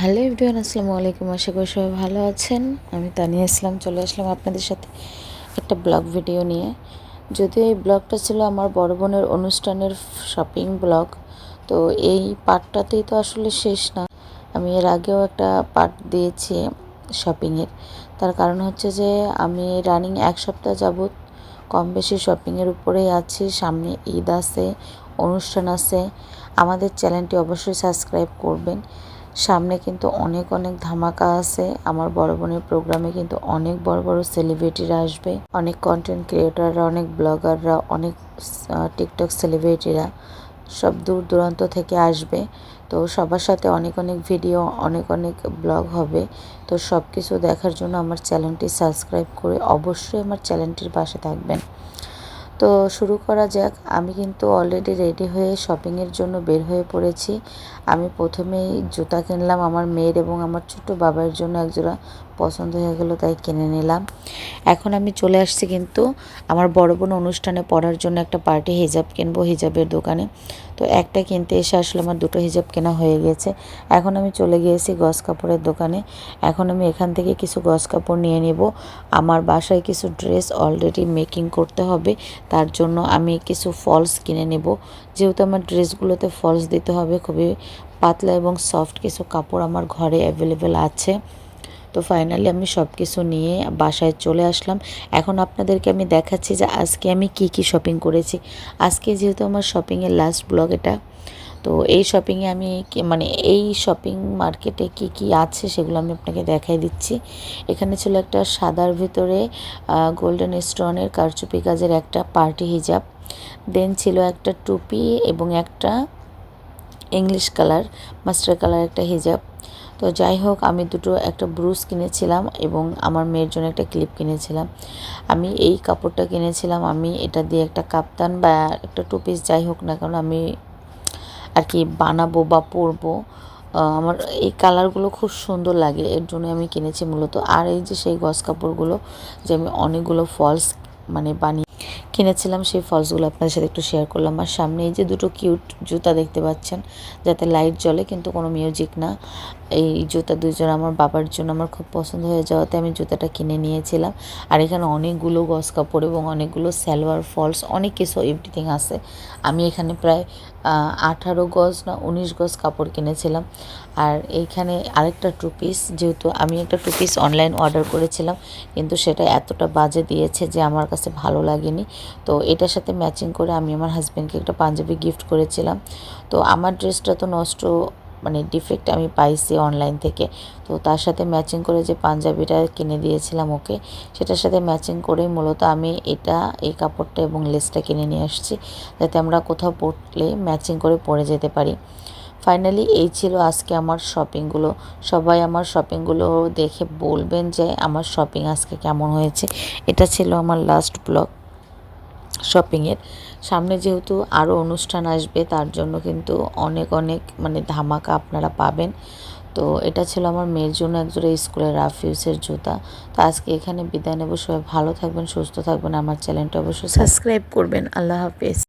Hello everyone, আসসালামু আলাইকুম। আশা করি সবাই ভালো আছেন। আমি তানিয়া ইসলাম, চলে আসলাম আপনাদের সাথে একটা ব্লগ ভিডিও নিয়ে। যদিও এই ব্লগটা ছিল আমার বড় বোনের অনুষ্ঠানের শপিং ব্লগ, তো এই পার্টটাতেই তো আসলে শেষ না। আমি এর আগেও একটা পার্ট দিয়েছি শপিংয়ের। তার কারণ হচ্ছে যে, আমি রানিং এক সপ্তাহ যাবৎ কম বেশি শপিংয়ের উপরেই আছি। সামনে ঈদ আছে, অনুষ্ঠান আছে। আমাদের চ্যানেলটি অবশ্যই সাবস্ক্রাইব করবেন। সামনে কিন্তু অনেক অনেক ধামাকা আছে। আমার বড় বোনের প্রোগ্রামে কিন্তু অনেক বড় বড় সেলিব্রিটিরা আসবে। অনেক কন্টেন্ট ক্রিয়েটাররা অনেক ব্লগাররা অনেক টিকটক সেলিব্রিটিরা সব দূর দূরান্ত থেকে আসবে। তো সবার সাথে অনেক অনেক ভিডিও অনেক অনেক ব্লগ হবে। তো সব কিছু দেখার জন্য আমার চ্যানেলটি সাবস্ক্রাইব করে অবশ্যই আমার চ্যানেলটির পাশে থাকবেন। তো শুরু করা যাক। আমি কিন্তু অলরেডি রেডি হয়ে শপিংয়ের জন্য বের হয়ে পড়েছি। আমি প্রথমেই জুতা কিনলাম আমার মেয়ের এবং আমার ছোট বাবার জন্য একজোড়া পছন্দ হয়ে গেলো, তাই কিনে নিলাম। এখন আমি চলে আসছি কিন্তু আমার বড় বোন অনুষ্ঠানে পড়ার জন্য একটা পার্টি হিজাব কিনবো হিজাবের দোকানে। তো একটা কিনতে এসে আসলে, আমার দুটো হিজাব কেনা হয়ে গেছে। এখন আমি চলে গিয়েছি গস কাপড়ের দোকানে। এখন আমি এখান থেকে কিছু গস কাপড় নিয়ে নেব। আমার বাসায় কিছু ড্রেস অলরেডি মেকিং করতে হবে। তার জন্য আমি কিছু ফলস কিনে নেব। যেহেতু আমার ড্রেসগুলোতে ফলস দিতে হবে, খুবই পাতলা এবং সফট কিছু কাপড় আমার ঘরে অ্যাভেলেবেল আছে। তো ফাইনালি আমি সব কিছু নিয়ে বাসায় চলে আসলাম। এখন আপনাদেরকে আমি দেখাচ্ছি যে আজকে আমি কি কি শপিং করেছি। আজকে যেহেতু আমার শপিংয়ের লাস্ট ব্লগ এটা তো এই শপিংয়ে আমি মানে এই শপিং মার্কেটে কি কি আছে সেগুলো আমি আপনাকে দেখাই দিচ্ছি। এখানে ছিল একটা সাদার ভিতরে গোল্ডেন স্টোনের কারচুপি কাজের একটা পার্টি হিজাব দেন ছিল একটা টুপি এবং একটা ইংলিশ কালার মাস্টার কালার একটা হিজাব তো যাই হোক, আমি দুটো একটা ব্রুস কিনেছিলাম এবং আমার মেয়ের জন্য একটা ক্লিপ কিনেছিলাম। আমি এই কাপড়টা কিনেছিলাম, আমি এটা দিয়ে একটা কাপ্তান বা একটা টু পিস যাই হোক না কারণ আমি আর কি বানাবো বা পরবো আমার এই কালারগুলো খুব সুন্দর লাগে। এর জন্য আমি কিনেছি মূলত। আর এই যে সেই গস কাপড়গুলো যে আমি অনেকগুলো ফলস মানে বানিয়ে কিনেছিলাম সেই ফলসগুলো আপনাদের সাথে একটু শেয়ার করলাম। আর সামনে এই যে দুটো কিউট জুতা দেখতে পাচ্ছেন, যাতে লাইট জ্বলে কিন্তু কোনো মিউজিক না। এই জুতা দুজন আমার বাবার জন্য আমার খুব পছন্দ হয়ে যাওয়াতে আমি জুতাটা কিনে নিয়েছিলাম। আর এখানে অনেকগুলো গস কাপড় এবং অনেকগুলো সালোয়ার, ফলস, অনেক কিছু এভরিথিং আছে। আমি এখানে প্রায় আঠারো গজ না উনিশ গজ কাপড় কিনেছিলাম। আর এইখানে আরেকটা টু পিস যেহেতু আমি একটা টু পিস অনলাইন অর্ডার করেছিলাম, কিন্তু সেটা এতটা বাজে দিয়েছে যে আমার কাছে ভালো লাগেনি। তো এটার সাথে ম্যাচিং করে আমি আমার হাজব্যান্ডকে একটা পাঞ্জাবি গিফট করেছিলাম। তো আমার ড্রেসটা তো নষ্ট মানে ডিফেক্ট আমি পাইছি অনলাইন থেকে। তো তার সাথে ম্যাচিং করে যে পাঞ্জাবিটা কিনে দিয়েছিলাম ওকে, সেটার সাথে ম্যাচিং করেই মূলত আমি এটা, এই কাপড়টা এবং লেসটা কিনে নিয়ে আসছি, যাতে আমরা কোথাও পড়লে ম্যাচিং করে পরে যেতে পারি। ফাইনালি এই ছিল আজকে আমার শপিংগুলো সবাই আমার শপিংগুলো দেখে বলবেন যে আমার শপিং আজকে কেমন হয়েছে। এটা ছিল আমার লাস্ট ব্লগ শপিংয়ের সামনে যেহেতু আরও অনুষ্ঠান আসবে, তার জন্য কিন্তু অনেক অনেক মানে ধামাকা আপনারা পাবেন। তো এটা ছিল আমার মেয়ের জন্য একজোড়া স্কুলের রাফিউসের জুতা। তো আজকে এখানে বিদায় নেব। সবাই ভালো থাকবেন, সুস্থ থাকবেন। আমার চ্যানেলটা অবশ্যই সাবস্ক্রাইব করবেন। আল্লাহ হাফেজ।